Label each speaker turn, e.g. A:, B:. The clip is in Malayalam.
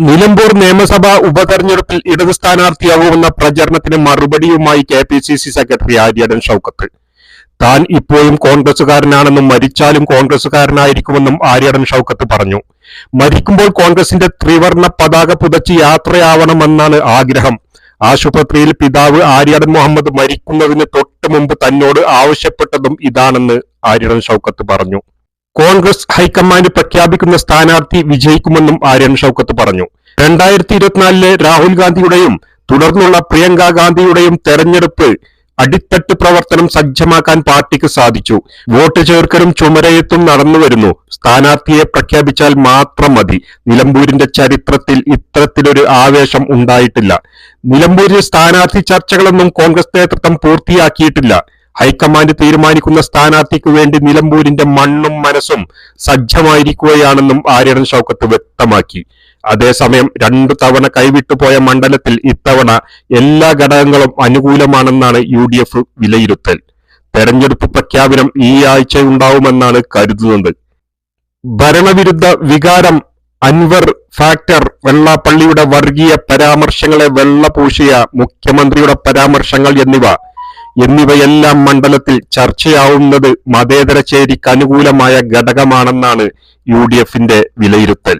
A: നിലമ്പൂർ നിയമസഭാ ഉപതെരഞ്ഞെടുപ്പിൽ ഇടത് സ്ഥാനാർത്ഥിയാകുമെന്ന പ്രചരണത്തിന് മറുപടിയുമായി K P C C secretary Aryadan Shoukath. താൻ ഇപ്പോഴും കോൺഗ്രസുകാരനാണെന്നും മരിച്ചാലും കോൺഗ്രസുകാരനായിരിക്കുമെന്നും ആര്യടൻ ഷൌക്കത്ത് പറഞ്ഞു. മരിക്കുമ്പോൾ കോൺഗ്രസിന്റെ ത്രിവർണ പതാക പുതച്ച് യാത്രയാവണമെന്നാണ് ആഗ്രഹം. ആശുപത്രിയിൽ പിതാവ് ആര്യടൻ മുഹമ്മദ് മരിക്കുന്നതിന് തൊട്ട് മുമ്പ് തന്നോട് ആവശ്യപ്പെട്ടതും ഇതാണെന്ന് ആര്യടൻ ഷൌക്കത്ത് പറഞ്ഞു. കോൺഗ്രസ് ഹൈക്കമാൻഡ് പ്രഖ്യാപിക്കുന്ന സ്ഥാനാർത്ഥി വിജയിക്കുമെന്നും ആര്യൻ ഷൌക്കത്ത് പറഞ്ഞു. രണ്ടായിരത്തി ഇരുപത്തിനാലിലെ രാഹുൽ ഗാന്ധിയുടെയും തുടർന്നുള്ള പ്രിയങ്ക ഗാന്ധിയുടെയും തെരഞ്ഞെടുപ്പ് അടിത്തട്ട് പ്രവർത്തനം സജ്ജമാക്കാൻ പാർട്ടിക്ക് സാധിച്ചു. വോട്ട് ചേർക്കലും ചുമരയത്തും നടന്നുവരുന്നു സ്ഥാനാർത്ഥിയെ പ്രഖ്യാപിച്ചാൽ മാത്രം മതി. നിലമ്പൂരിന്റെ ചരിത്രത്തിൽ ഇത്തരത്തിലൊരു ആവേശം ഉണ്ടായിട്ടില്ല. നിലമ്പൂരിൽ സ്ഥാനാർത്ഥി ചർച്ചകളൊന്നും കോൺഗ്രസ് നേതൃത്വം പൂർത്തിയാക്കിയിട്ടില്ല. ഹൈക്കമാൻഡ് തീരുമാനിക്കുന്ന സ്ഥാനാർത്ഥിക്ക് വേണ്ടി നിലമ്പൂരിന്റെ മണ്ണും മനസ്സും സജ്ജമായിരിക്കുകയാണെന്നും ആര്യടൻ ഷൗക്കത്ത് വ്യക്തമാക്കി. അതേസമയം രണ്ടു തവണ കൈവിട്ടുപോയ മണ്ഡലത്തിൽ ഇത്തവണ എല്ലാ ഘടകങ്ങളും അനുകൂലമാണെന്നാണ് യു ഡി എഫ് വിലയിരുത്തൽ. തെരഞ്ഞെടുപ്പ് പ്രഖ്യാപനം ഈ ആഴ്ച ഉണ്ടാവുമെന്നാണ് കരുതുന്നത്. ഭരണവിരുദ്ധ വികാരം അൻവർ ഫാക്ടർ വെള്ളാപ്പള്ളിയുടെ വർഗീയ പരാമർശങ്ങളെ വെള്ളപൂശിയ മുഖ്യമന്ത്രിയുടെ പരാമർശങ്ങൾ എന്നിവ എന്നിവയെല്ലാം മണ്ഡലത്തിൽ ചർച്ചയാവുന്നത് മതേതര ചേരിക്ക് അനുകൂലമായ ഘടകമാണെന്നാണ് യു ഡി എഫിന്റെ വിലയിരുത്തൽ.